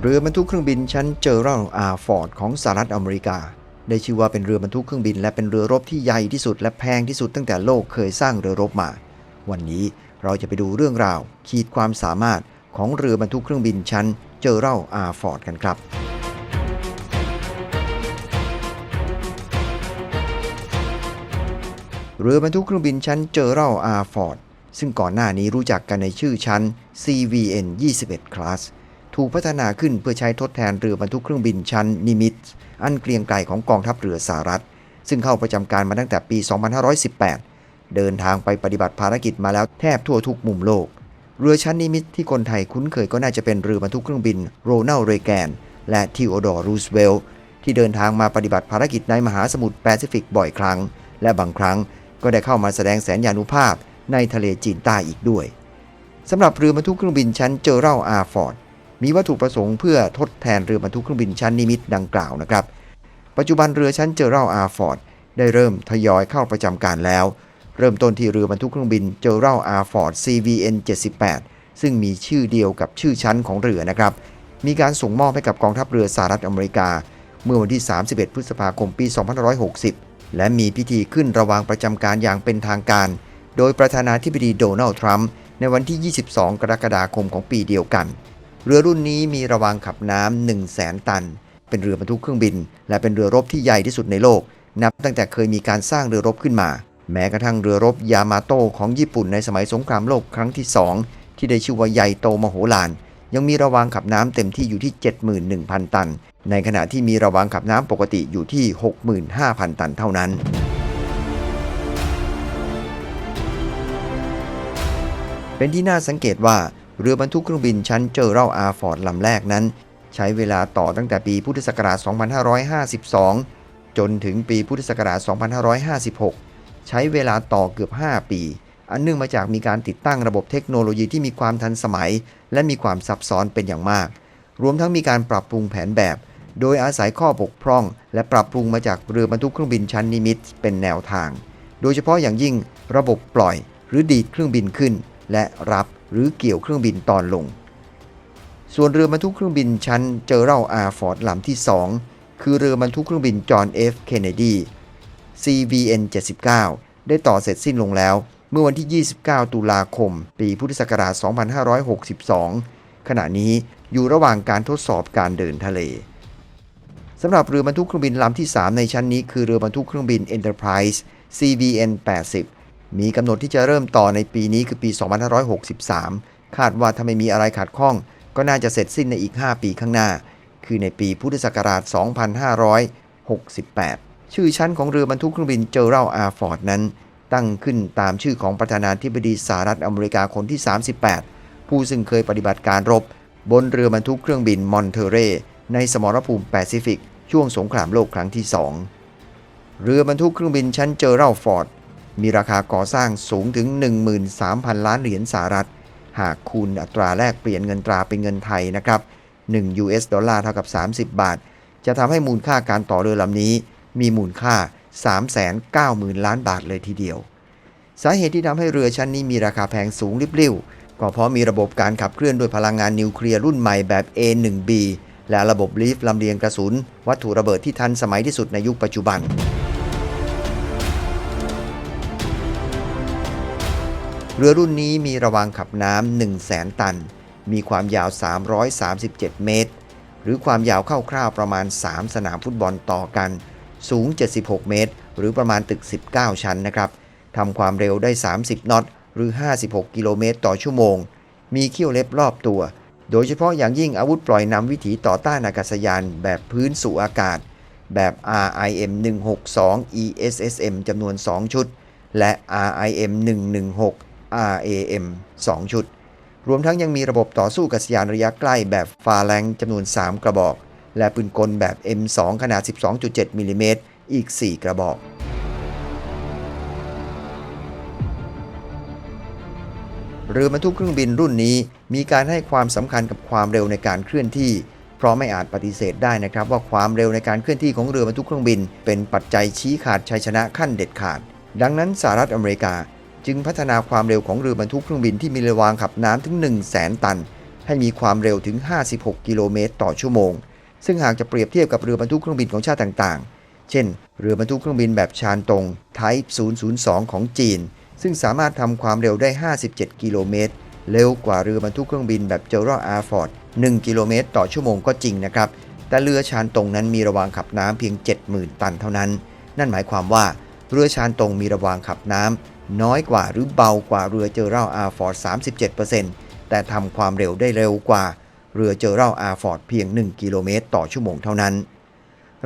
เรือบรรทุกเครื่องบินชั้นเจอรัลอาร์ฟอร์ดของสหรัฐอเมริกา ได้ชื่อว่าเป็นเรือบรรทุกเครื่องบิน และเป็นเรือรบที่ใหญ่ที่สุดและแพงที่สุดตั้งแต่โลกเคยสร้างเรือรบมา วันนี้เราจะไปดูเรื่องราว ขีดความสามารถของเรือบรรทุกเครื่องบินชั้นเจอรัลอาร์ฟอร์ดกันครับเรือบรรทุกเครื่องบินชั้นเจอรัลอาร์ฟอร์ดซึ่งก่อนหน้านี้รู้จักกันในชื่อชั้น CVN 21 Class ถูกพัฒนาขึ้นเพื่อใช้ทดแทนเรือบรรทุกเครื่องบินชั้นนิมิต อันเกรียงไกรของกองทัพเรือสหรัฐ ซึ่งเข้าประจำการมาตั้งแต่ปี 2518 เดินทางไปปฏิบัติภารกิจมาแล้วแทบทั่วทุกมุมโลก เรือชั้นนิมิตที่คนไทยคุ้นเคยก็น่าจะเป็นเรือบรรทุกเครื่องบินโรนัลเรแกน และทีโอดอร์รูสเวลต์ที่เดินทางมาปฏิบัติภารกิจในมหาสมุทรแปซิฟิกบ่อยครั้ง และบางครั้งก็ได้เข้ามาแสดงแสนยานุภาพในทะเลจีนใต้อีกด้วยสำหรับเรือบรรทุกเครื่องบินชั้นเจอรัลอาร์ฟอร์ด มีวัตถุประสงค์เพื่อทดแทนเรือบรรทุกเครื่องบินชั้นนิมิตดังกล่าวนะครับ ปัจจุบันเรือชั้นเจอรัลอาร์ฟอร์ดได้เริ่มทยอยเข้าประจำการแล้ว เริ่มต้นที่เรือบรรทุกเครื่องบินเจอรัลอาร์ฟอร์ด CVN 78ซึ่งมีชื่อเดียวกับชื่อชั้นของเรือนะครับ มีการส่งมอบให้กับกองทัพเรือสหรัฐอเมริกา เมื่อวันที่ 31 พฤษภาคมปี 2560 และมีพิธีขึ้นระวางประจำการอย่างเป็นทางการ โดยประธานาธิบดีโดนัลด์ทรัมป์ในวันที่ 22 กรกฎาคมของปีเดียวกัน เรือรุ่นนี้มีระวางขับน้ำ1 0 0 0 0แสนตัน เป็นเรือบรรทุกเครื่องบิน และเป็นเรือรบที่ใหญ่ที่สุดในโลก นับตั้งแต่เคยมีการสร้างเรือรบขึ้นมา แม้กระทั่งเรือรบยามาโตของญี่ปุ่นในสมัยสงครามโลกครั้งที่ 2 ที่ได้ชื่อว่าใหญ่โตมโหฬารยังมีระวางขับน้ำเต็มที่อยู่ที่ 71,000 ตัน ในขณะที่มีระวางขับน้ำปกติอยู่ที่ 65,000 ตันเท่านั้น เป็นที่น่าสังเกตว่า เรือบรรทุกเครื่องบินชั้นเจอรัลอาร์ฟอร์ดลำแรกนั้น ใช้เวลาต่อตั้งแต่ปีพุทธศักราช 2552 จนถึงปีพุทธศักราช 2556 ใช้เวลาต่อเกือบ 5 ปี อันเนื่องมาจากมีการติดตั้งระบบเทคโนโลยีที่มีความทันสมัย และมีความซับซ้อนเป็นอย่างมาก รวมทั้งมีการปรับปรุงแผนแบบ โดยอาศัยข้อบกพร่อง และปรับปรุงมาจากเรือบรรทุกเครื่องบินชั้นนิมิตเป็นแนวทาง โดยเฉพาะอย่างยิ่งระบบปล่อย หรือดีดเครื่องบินขึ้น และรับหรือเกี่ยวเครื่องบินตอนลง ส่วนเรือบรรทุกเครื่องบินชั้นเจอรัลอาร์ฟอร์ดลำที่ 2 คือเรือบรรทุกเครื่องบินจอห์นเอฟเคนเนดี CVN 79 ได้ต่อเสร็จสิ้นลงแล้ว เมื่อวันที่ 29 ตุลาคม ปีพุทธศักราช 2562 ขณะนี้อยู่ระหว่างการทดสอบการเดินทะเลสำหรับเรือบรรทุกเครื่องบินลำที่ 3 ในชั้นนี้คือเรือบรรทุกเครื่องบิน Enterprise CVN 80 มีกำหนดที่จะเริ่มต่อในปีนี้คือปี 2563 คาดว่าถ้าไม่มีอะไรขัดข้อง ก็น่าจะเสร็จสิ้นในอีก 5 ปีข้างหน้า คือในปีพุทธศักราช 2568 ชื่อชั้นของเรือบรรทุกเครื่องบินเจอรัลอาร์ฟอร์ดนั้น ตั้งขึ้นตามชื่อของประธานาธิบดีสหรัฐอเมริกาคนที่ 38 ผู้ซึ่งเคยปฏิบัติการรบบนเรือบรรทุกเครื่องบินมอนเทเรในสมรภูมิแปซิฟิกช่วงสงครามโลกครั้งที่ 2 เรือบรรทุกเครื่องบินชั้นเจอรัลฟอร์ด มีราคาก่อสร้างสูงถึง 13,000 ล้านเหรียญสหรัฐ หากคูณอัตราแลกเปลี่ยนเงินตราเป็นเงินไทยนะครับ 1 US ดอลลาร์เท่ากับ 30 บาท จะทำให้มูลค่าการต่อเรือลำนี้ มีมูลค่า 390,000 ล้านบาทเลยทีเดียว สาเหตุที่ทำให้เรือชั้นนี้มีราคาแพงสูงริบลิ่วก็เพราะมีระบบการขับเคลื่อนด้วยพลังงานนิวเคลียร์รุ่นใหม่แบบ A1B และระบบลีฟลำเลียงกระสุน วัตถุระเบิดที่ทันสมัยที่สุดในยุคปัจจุบัน รือรุ่นนี้มีระวางขับน้ำ1 0 0 0 0แสนตัน มีความยาว 337 เมตร หรือความยาวคร่าวๆประมาณ 3 สนามฟุตบอลต่อกัน สูง 76 เมตร หรือประมาณตึก 19 ชั้นนะครับทำความเร็วได้ 30นอต หรือ 56 กิโลเมตรต่อชั่วโมง มีเขี้ยวเล็บรอบตัว โดยเฉพาะอย่างยิ่งอาวุธปล่อยนำวิถีต่อต้านอากาศยานแบบพื้นสู่อากาศ แบบ RIM 162 ESSM จำนวน 2 ชุด และ RIM 116 RAM 2 ชุด รวมทั้งยังมีระบบต่อสู้กับยานระยะใกล้แบบฟาแลงจำนวน 3 กระบอก และปืนกลแบบ M2 ขนาด 12.7มิลลิเมตรอีก 4 กระบอกเรือบรรทุกเครื่องบินรุ่นนี้มีการให้ความสำคัญกับความเร็วในการเคลื่อนที่ เพราะไม่อาจปฏิเสธได้นะครับ ว่าความเร็วในการเคลื่อนที่ของเรือบรรทุกเครื่องบิน เป็นปัจจัยชี้ขาดชัยชนะขั้นเด็ดขาด ดังนั้นสหรัฐอเมริกา จึงพัฒนาความเร็วของเรือบรรทุกเครื่องบินที่มีระวางขับน้ำถึง 1 0 0 0 0แสนตัน ให้มีความเร็วถึง 56 กิโลเมตรต่อชั่วโมง ซึ่งหากจะเปรียบเทียบกับเรือบรรทุกเครื่องบินของชาติต่างๆ เช่น เรือบรรทุกเครื่องบินแบบชานตรง Type 002 ของจีน ซึ่งสามารถทำความเร็วได้ 57 กิโลเมตร เร็วกว่าเรือบรรทุกเครื่องบินแบบ Gerald R. Ford 1กิโลเมตรต่อชั่วโมงก็จริงนะครับ แต่เรือชานตรงนั้นมีระวางขับน้ำเพียง 70,000 ตันเท่านั้น นั่นหมายความว่าเรือชานตรงมีระวางขับน้ำ น้อยกว่าหรือเบากว่าเรือเจอรัลอาร์ฟอร์ด37%แต่ทำความเร็วได้เร็วกว่าเรือเจอรัลอาร์ฟอร์ดเพียง 1 กิโลเมตร ต่อชั่วโมงเท่านั้น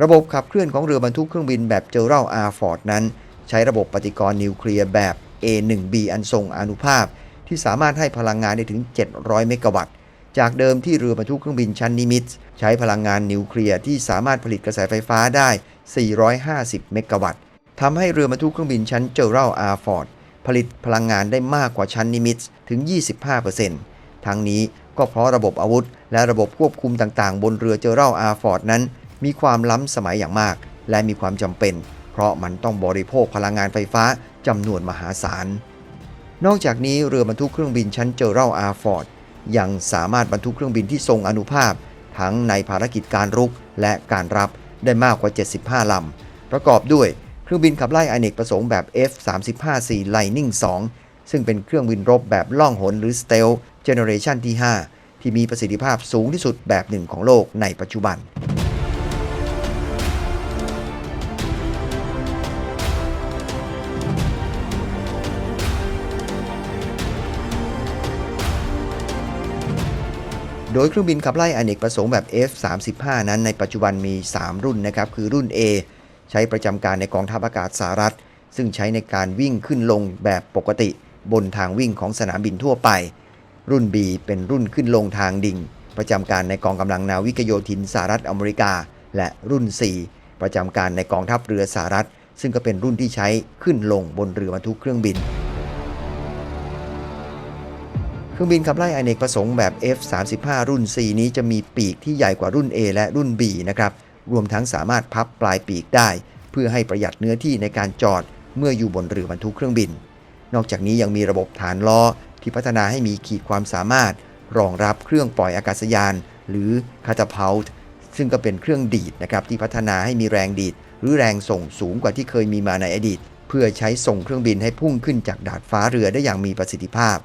ระบบขับเคลื่อนของเรือบรรทุกเครื่องบินแบบเจอรัลอาร์ฟอร์ดนั้น ใช้ระบบปฏิกรณ์นิวเคลียร์แบบ A1B อันทรงอนุภาพ ที่สามารถให้พลังงานได้ถึง 700 เมกะวัตต์ จากเดิมที่เรือบรรทุกเครื่องบินชั้นนิมิตใช้พลังงานนิวเคลียร์ที่สามารถผลิตกระแสไฟฟ้าได้ 450 เมกะวัตต์ ทำให้เรือบรรทุกเครื่องบินชั้นเจอรัลอาร์ฟอร์ดผลิตพลังงานได้มากกว่าชั้นนิมิตถึง 25%ทั้งนี้ก็เพราะระบบอาวุธ และระบบควบคุมต่างๆ บนเรือเจอรัลอาร์ฟอร์ดนั้น มีความล้ำสมัยอย่างมาก และมีความจำเป็น เพราะมันต้องบริโภคพลังงานไฟฟ้าจำนวนมหาศาล นอกจากนี้เรือบรรทุกเครื่องบินชั้นเจอรัลอาร์ฟอร์ดยังสามารถบรรทุกเครื่องบินที่ทรงอนุภาพ ทั้งในภารกิจการรุกและการรับได้มากกว่า 75 ลำ ประกอบด้วย เครื่องบินขับไล่อเนกประสงค์แบบ F-35C Lightning II ซึ่งเป็นเครื่องบินรบแบบล่องหนหรือ Stealth Generation ที่ 5 ที่มีประสิทธิภาพสูงที่สุดแบบหนึ่งของโลกในปัจจุบันโดยเครื่องบินขับไล่อเนกประสงค์แบบ F-35 นั้นในปัจจุบันมี 3 รุ่นนะครับ คือรุ่น A ใช้ประจำการในกองทัพอากาศสหรัฐ ซึ่งใช้ในการวิ่งขึ้นลงแบบปกติบนทางวิ่งของสนามบินทั่วไป รุ่น B เป็นรุ่นขึ้นลงทางดิ่ง ประจำการในกองกำลังนาวิกโยธินสหรัฐอเมริกา และรุ่น C ประจำการในกองทัพเรือสหรัฐ ซึ่งก็เป็นรุ่นที่ใช้ขึ้นลงบนเรือบรรทุกเครื่องบิน เครื่องบินขับไล่อเนกประสงค์แบบ F-35 รุ่น C นี้จะมีปีกที่ใหญ่กว่ารุ่น A และรุ่น B นะครับ รวมทั้งสามารถพับปลายปีกได้ เพื่อให้ประหยัดเนื้อที่ในการจอดเมื่ออยู่บนเรือบรรทุกเครื่องบิน นอกจากนี้ยังมีระบบฐานล้อที่พัฒนาให้มีขีดความสามารถ รองรับเครื่องปล่อยอากาศยาน หรือคาตาพาลซึ่งก็เป็นเครื่องดีดนะครับที่พัฒนาให้มีแรงดีด หรือแรงส่งสูงกว่าที่เคยมีมาในอดีต เพื่อใช้ส่งเครื่องบินให้พุ่งขึ้นจากดาดฟ้าเรือได้อย่างมีประสิทธิภาพ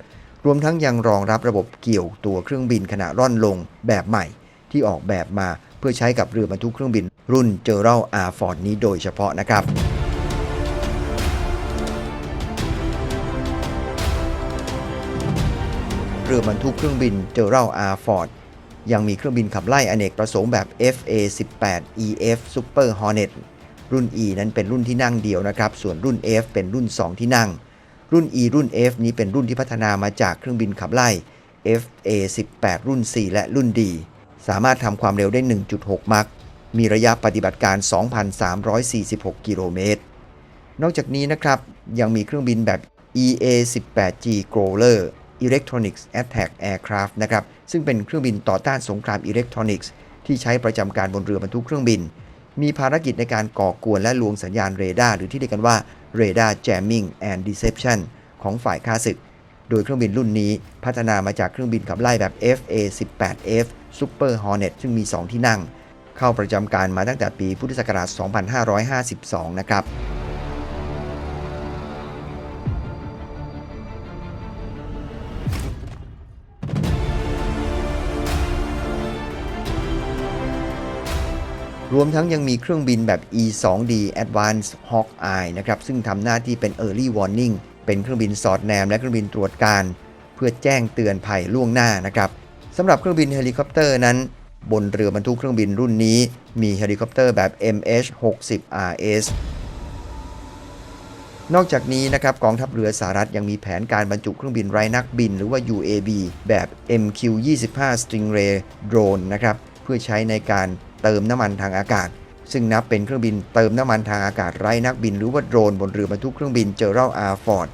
รวมทั้งยังรองรับระบบเกี่ยวตัวเครื่องบินขณะร่อนลงแบบใหม่ ที่ออกแบบมา พื่อใช้กับเรือบรรทุกเครื่องบิน รุ่นเจอรัลอาร์ฟอร์ดนี้โดยเฉพาะนะครับเรือบรรทุกเครื่องบินเจอรัลอาร์ฟอร์ดยังมีเครื่องบินขับไล่อเนกประสงค์แบบ FA-18 EF Super Hornet รุ่น E นั้นเป็นรุ่นที่นั่งเดียวนะครับ ส่วนรุ่น F เป็นรุ่น 2 ที่นั่ง รุ่น E รุ่น F นี้เป็นรุ่นที่พัฒนามาจากเครื่องบินขับไล่ FA-18 รุ่น 4 และรุ่น D สามารถทำความเร็วได้ 1.6 มัคมีระยะปฏิบัติการ 2,346 กิโลเมตร นอกจากนี้นะครับ ยังมีเครื่องบินแบบ EA-18G Growler Electronics Attack Aircraft นะครับ ซึ่งเป็นเครื่องบินต่อต้านสงครามอิเล็กทรอนิกส์ที่ใช้ประจำการบนเรือบรรทุกเครื่องบิน มีภารกิจในการก่อกวนและลวงสัญญาณเรดาร์หรือที่เรียกกันว่า Radar Jamming and Deception ของฝ่ายข้าศึก โดยเครื่องบินรุ่นนี้พัฒนามาจากเครื่องบินขับไล่แบบ FA-18F Super Hornet ซึ่งมี 2 ที่นั่ง เข้าประจำการมาตั้งแต่ปีพุทธศักราช 2552 นะครับรวมทั้งยังมีเครื่องบินแบบ E-2D Advanced Hawkeye นะครับ ซึ่งทำหน้าที่เป็น Early Warning เป็นเครื่องบินสอดแนมและเครื่องบินตรวจการ เพื่อแจ้งเตือนภัยล่วงหน้านะครับ สำหรับเครื่องบินเฮลิคอปเตอร์นั้น บนเรือบรรทุกเครื่องบินรุ่นนี้ มีเฮลิคอปเตอร์แบบ MH-60RS นอกจากนี้นะครับกองทัพเรือสหรัฐยังมีแผนการบรรจุเครื่องบินไร้นักบิน หรือว่า UAV แบบ MQ-25 Stingray Drone นะครับเพื่อใช้ในการเติมน้ำมันทางอากาศ ซึ่งนับเป็นเครื่องบินเติมน้ำมันทางอากาศไร้นักบิน หรือว่าโดรนบนเรือบรรทุกเครื่องบินเจอรัลอาร์ฟอร์ด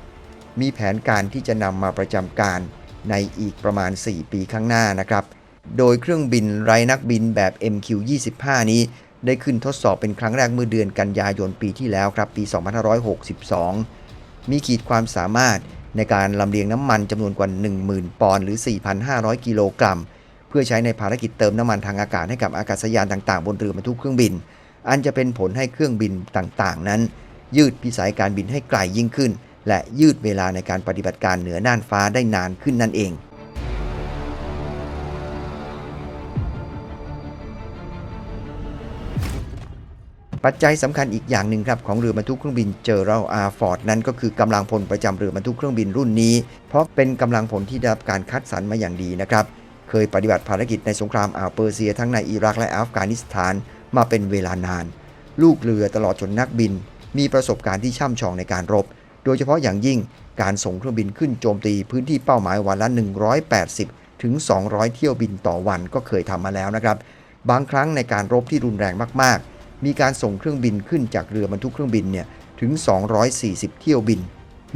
มีแผนการที่จะนำมาประจำการ ในอีกประมาณ 4 ปีข้างหน้านะครับ โดยเครื่องบินไร้นักบินแบบ MQ-25 นี้ ได้ขึ้นทดสอบเป็นครั้งแรกเมื่อเดือนกันยายนปีที่แล้วครับปี 2562 มีขีดความสามารถในการลำเลียงน้ำมันจำนวนกว่า 10,000 ปอนด์หรือ 4,500 กิโลกรัม เพื่อใช้ในภารกิจเติมน้ำมันทางอากาศให้กับอากาศยานต่างๆ บนเรือบรรทุกเครื่องบิน อันจะเป็นผลให้เครื่องบินต่างๆ นั้น ยืดพิสัยการบินให้ไกลยิ่งขึ้น และยืดเวลาในการปฏิบัติการเหนือน่านฟ้าได้นานขึ้นนั่นเอง ปัจจัยสำคัญอีกอย่างหนึ่งครับของเรือบรรทุกเครื่องบินเจอรัลอาร์ฟอร์ดนั้นก็คือกำลังพลประจำเรือบรรทุกเครื่องบินรุ่นนี้ เพราะเป็นกำลังพลที่ได้รับการคัดสรรมาอย่างดีนะครับเคยปฏิบัติภารกิจในสงครามอ่าวเปอร์เซียทั้งในอิรักและอัฟกานิสถานมาเป็นเวลานาน ลูกเรือตลอดจนนักบิน มีประสบการณ์ที่ช่ำชองในการรบ โดยเฉพาะอย่างยิ่งการส่งเครื่องบินขึ้นโจมตีพื้นที่เป้าหมายวันละ 180 ถึง 200 เที่ยวบินต่อวันก็เคยทำมาแล้วนะครับ บางครั้งในการรบที่รุนแรงมากๆ มีการส่งเครื่องบินขึ้นจากเรือบรรทุกเครื่องบินเนี่ยถึง 240 เที่ยวบิน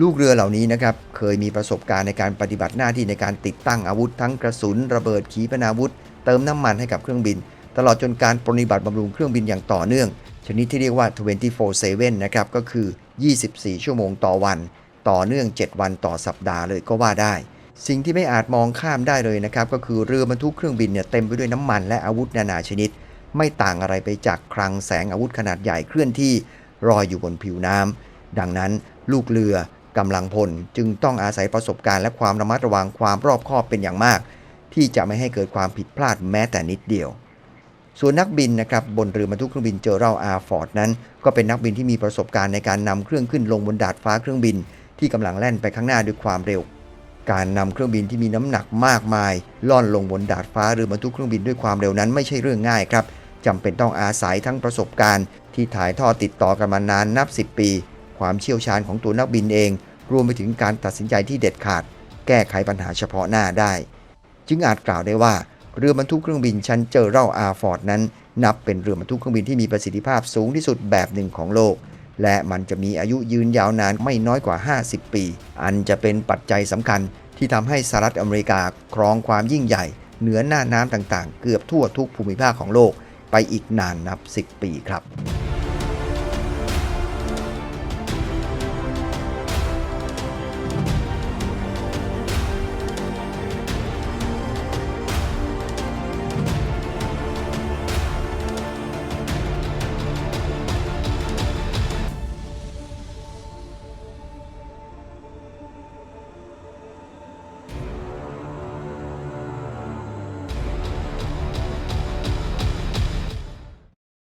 ลูกเรือเหล่านี้นะครับเคยมีประสบการณ์ในการปฏิบัติหน้าที่ในการติดตั้งอาวุธ ทั้งกระสุน ระเบิดขีปนาวุธ เติมน้ำมันให้กับเครื่องบิน ตลอดจนการปฏิบัติบำรุงเครื่องบินอย่างต่อเนื่องชนิดที่เรียกว่า 24/7 นะครับก็คือ 24 ชั่วโมงต่อวัน ต่อเนื่อง 7 วันต่อสัปดาห์เลยก็ว่าได้ สิ่งที่ไม่อาจมองข้ามได้เลยนะครับ ก็คือเรือบรรทุกเครื่องบินเนี่ยเต็มไปด้วยน้ำมันและอาวุธนานาชนิด ไม่ต่างอะไรไปจากคลังแสงอาวุธขนาดใหญ่เคลื่อนที่ลอยอยู่บนผิวน้ำดังนั้นลูกเรือกำลังพลจึงต้องอาศัยประสบการณ์และความระมัดระวังความรอบคอบเป็นอย่างมาก ที่จะไม่ให้เกิดความผิดพลาดแม้แต่นิดเดียว ส่วนนักบินนะครับบนเรือบรรทุกเครื่องบินเจอรัลอาร์ฟอร์ดนั้น ก็เป็นนักบินที่มีประสบการณ์ในการนำเครื่องขึ้นลงบนดาดฟ้าเครื่องบิน ที่กำลังแล่นไปข้างหน้าด้วยความเร็ว การนำเครื่องบินที่มีน้ำหนักมากมาย ล่อนลงบนดาดฟ้าหรือบรรทุกเครื่องบินด้วยความเร็วนั้นไม่ใช่เรื่องง่ายครับจำเป็นต้องอาศัยทั้งประสบการณ์ ที่ถ่ายทอดติดต่อกันมานานนับ 10 ปี ความเชี่ยวชาญของตัวนักบินเอง รวมไปถึงการตัดสินใจที่เด็ดขาด แก้ไขปัญหาเฉพาะหน้าได้ จึงอาจกล่าวได้ว่า เรือบรรทุกเครื่องบินชั้นเจอรัลอาร์ฟอร์ดนั้น นับเป็นเรือบรรทุกเครื่องบินที่มีประสิทธิภาพสูงที่สุดแบบหนึ่งของโลก และมันจะมีอายุยืนยาวนานไม่น้อยกว่า 50 ปี อันจะเป็นปัจจัยสำคัญที่ทำให้สหรัฐอเมริกาครองความยิ่งใหญ่ เหนือหน้าน้ำต่างๆ เกือบทั่วทุกภูมิภาคของโลกไปอีกนานนับ 10 ปีครับ